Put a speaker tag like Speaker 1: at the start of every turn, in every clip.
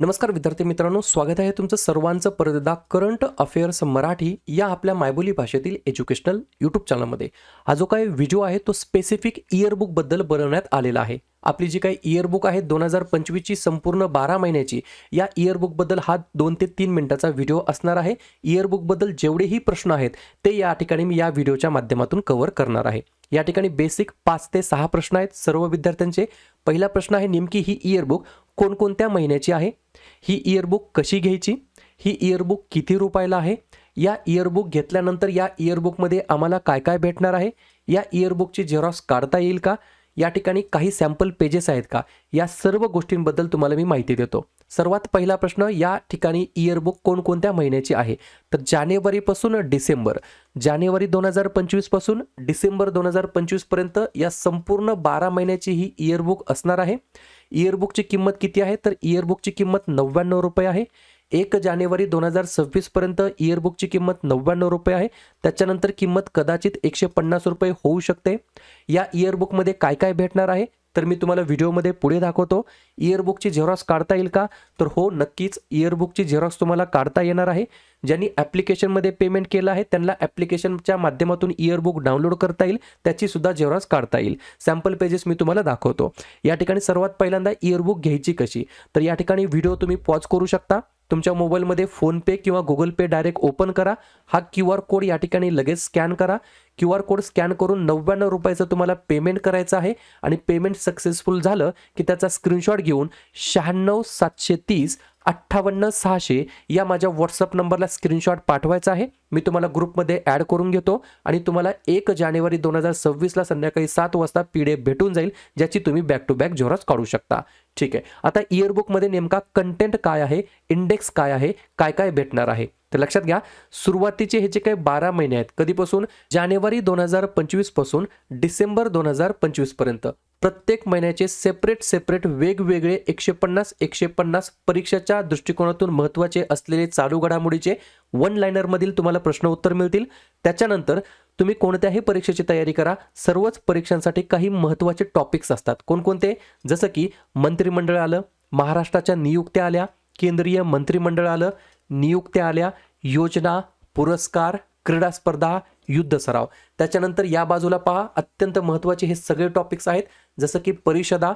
Speaker 1: नमस्कार विद्यार्थी मित्रांनो स्वागत आहे तुमचं सर्वांचं परतदा करंट अफेअर्स मराठी या आपल्या मायबोली भाषेतील एज्युकेशनल यूट्यूब चॅनलमध्ये हा जो काही व्हिडिओ आहे तो स्पेसिफिक इयरबुकबद्दल बनवण्यात आलेला आहे. आपली जी काही इयरबुक आहे दोन हजार पंचवीसची संपूर्ण बारा महिन्याची या इयरबुकबद्दल हा दोन ते तीन मिनिटाचा व्हिडिओ असणार आहे. इयरबुकबद्दल जेवढेही प्रश्न आहेत ते या ठिकाणी मी या व्हिडिओच्या माध्यमातून कव्हर करणार आहे. या ठिकाणी बेसिक पाच ते सहा प्रश्न आहेत सर्व विद्यार्थ्यांचे. पहिला प्रश्न आहे नेमकी ही इयरबुक कोणकोणत्या महिन्याची आहे? ही इयरबुक कशी घ्यायची? ही इयरबुक किती रुपयाला आहे? या इयरबुक घेतल्यानंतर या इयरबुकमध्ये आम्हाला काय काय भेटणार आहे? या इयरबुकची झेरॉक्स काढता येईल का? या ठिकाणी काही सॅम्पल पेजेस आहेत का? या सर्व गोष्टींबद्दल तुम्हाला मी माहिती देतो. सर्वात पहिला प्रश्न या ठिकाणी इयरबुक कोणकोणत्या महिन्याची आहे? तर जानेवारीपासून डिसेंबर जानेवारी दोन हजार पंचवीसपासून डिसेंबर दोन हजार पंचवीसपर्यंत या संपूर्ण बारा महिन्याची ही इयरबुक असणार आहे. इयरबुकची किंमत किती आहे? तर इयरबुकची किंमत नव्याण्णव रुपये आहे. एक जानेवारी दोन हजार सव्वीसपर्यंत इयरबुकची किंमत नव्याण्णव रुपये आहे. त्याच्यानंतर किंमत कदाचित एकशे पन्नास रुपये होऊ शकते. या इयरबुकमध्ये काय काय भेटणार आहे? तर मी तुम्हाला व्हिडिओमध्ये पुढे दाखवतो. इयरबुकची झेरॉक्स काढता येईल का? तर हो नक्कीच इयरबुकची झेरॉक्स तुम्हाला काढता येणार आहे. ज्यांनी ॲप्लिकेशनमध्ये पेमेंट केलं आहे त्यांना ॲप्लिकेशनच्या माध्यमातून इयरबुक डाउनलोड करता येईल. त्याची सुद्धा झेरॉक्स काढता येईल. सॅम्पल पेजेस मी तुम्हाला दाखवतो. या ठिकाणी सर्वात पहिल्यांदा इयरबुक घ्यायची कशी? तर या ठिकाणी व्हिडिओ तुम्ही पॉज करू शकता. तुमच्या मोबाईलमध्ये फोनपे किंवा गुगल पे डायरेक्ट ओपन करा. हा क्यू आर कोड या ठिकाणी लगेच स्कॅन करा. क्यू आर कोड स्कॅन करून नव्याण्णव रुपयाचं तुम्हाला पेमेंट करायचं आहे आणि पेमेंट सक्सेसफुल झालं की त्याचा स्क्रीनशॉट घेऊन शहाण्णव सातशे तीस अठ्ठावन्न सहाशे या माझ्या व्हॉट्सअप नंबरला स्क्रीनशॉट पाठवायचा आहे. मी तुम्हाला ग्रुपमध्ये ॲड करून घेतो आणि तुम्हाला एक जानेवारी दोन हजार सव्वीसला संध्याकाळी सात वाजता पी डी एफ भेटून जाईल ज्याची तुम्ही बॅक टू बॅक झेरॉक्स काढू शकता. ठीक आहे. आता इयरबुकमध्ये नेमका कंटेंट काय आहे इंडेक्स काय आहे काय काय भेटणार आहे? तर लक्षात घ्या सुरुवातीचे हे जे काही बारा महिने आहेत कधीपासून? जानेवारी दोन हजार पंचवीसपासून डिसेंबर दोन हजार पंचवीसपर्यंत. प्रत्येक महिन्याचे सेपरेट सेपरेट वेगवेगळे एकशे पन्नास एकशे पन्नास परीक्षेच्या दृष्टिकोनातून महत्त्वाचे असलेले चालू घडामोडीचे वन लायनरमधील तुम्हाला प्रश्न उत्तर मिळतील. त्याच्यानंतर तुम्ही कोणत्याही परीक्षेची तयारी करा. सर्वच परीक्षांसाठी काही महत्त्वाचे टॉपिक्स असतात. कोणकोणते? जसं की मंत्रिमंडळ आलं महाराष्ट्राच्या नियुक्त्या आल्या केंद्रीय मंत्रिमंडळ आलं नियुक्त्या आल्या योजना पुरस्कार क्रीडा स्पर्धा युद्ध सराव त्याच्यानंतर या बाजूला पहा अत्यंत महत्त्वाचे हे सगळे टॉपिक्स आहेत. जसं की परिषदा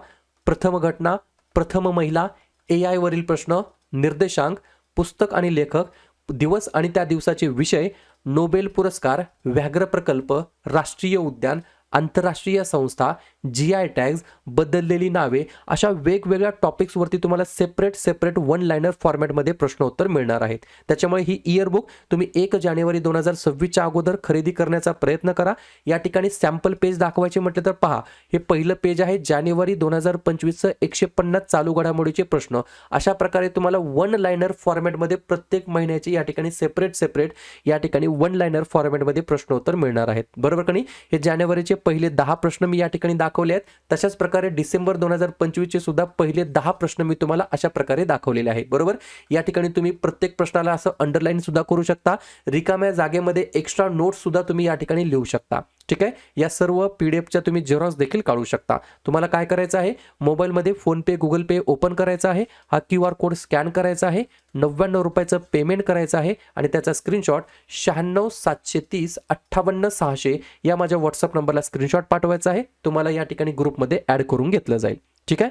Speaker 1: प्रथम घटना प्रथम महिला ए आयवरील प्रश्न निर्देशांक पुस्तक आणि लेखक दिवस आणि त्या दिवसाचे विषय नोबेल पुरस्कार व्याघ्र प्रकल्प राष्ट्रीय उद्यान आंतरराष्ट्रीय संस्था जी आय टॅग्स बदललेली नावे अशा वेगवेगळ्या टॉपिक्सवरती तुम्हाला सेपरेट सेपरेट वन लायनर फॉर्मॅटमध्ये प्रश्नोत्तर मिळणार आहेत. त्याच्यामुळे ही इयरबुक तुम्ही एक जानेवारी दोन हजार सव्वीसच्या अगोदर खरेदी करण्याचा प्रयत्न करा. या ठिकाणी सॅम्पल पेज दाखवायचे म्हटलं तर पहा हे पहिलं पेज आहे जानेवारी दोन हजार पंचवीसचं एकशे पन्नास चालू घडामोडीचे प्रश्न. अशा प्रकारे तुम्हाला वन लायनर फॉर्मॅटमध्ये प्रत्येक महिन्याचे या ठिकाणी सेपरेट सेपरेट या ठिकाणी वन लायनर फॉर्मॅटमध्ये प्रश्नोत्तर मिळणार आहेत. बरोबर का नाही? हे जानेवारीचे पहिले दहा प्रश्न मी या ठिकाणी दाखवले आहेत. तशाच प्रकारे डिसेंबर दोन हजार पंचवीसचे सुद्धा पहिले दहा प्रश्न मी तुम्हाला अशा प्रकारे दाखवलेले आहे बरोबर? या ठिकाणी तुम्ही प्रत्येक प्रश्नाला असं अंडरलाईन सुद्धा करू शकता. रिकाम्या जागेमध्ये एक्स्ट्रा नोट्स सुद्धा तुम्ही या ठिकाणी लिहू शकता. ठीक आहे? या सर्व पी डी एफच्या तुम्ही झेरॉक्स देखील काढू शकता. तुम्हाला काय करायचं आहे? मोबाईलमध्ये फोनपे गुगल पे ओपन करायचा आहे. हा क्यू आर कोड स्कॅन करायचा आहे. नव्याण्णव रुपयाचं पेमेंट करायचं आहे आणि त्याचा स्क्रीनशॉट शहाण्णव सातशे तीस अठ्ठावन्न सहाशे या माझ्या व्हॉट्सअप नंबरला स्क्रीनशॉट पाठवायचा आहे. तुम्हाला या ठिकाणी ग्रुपमध्ये ॲड करून घेतलं जाईल. ठीक आहे?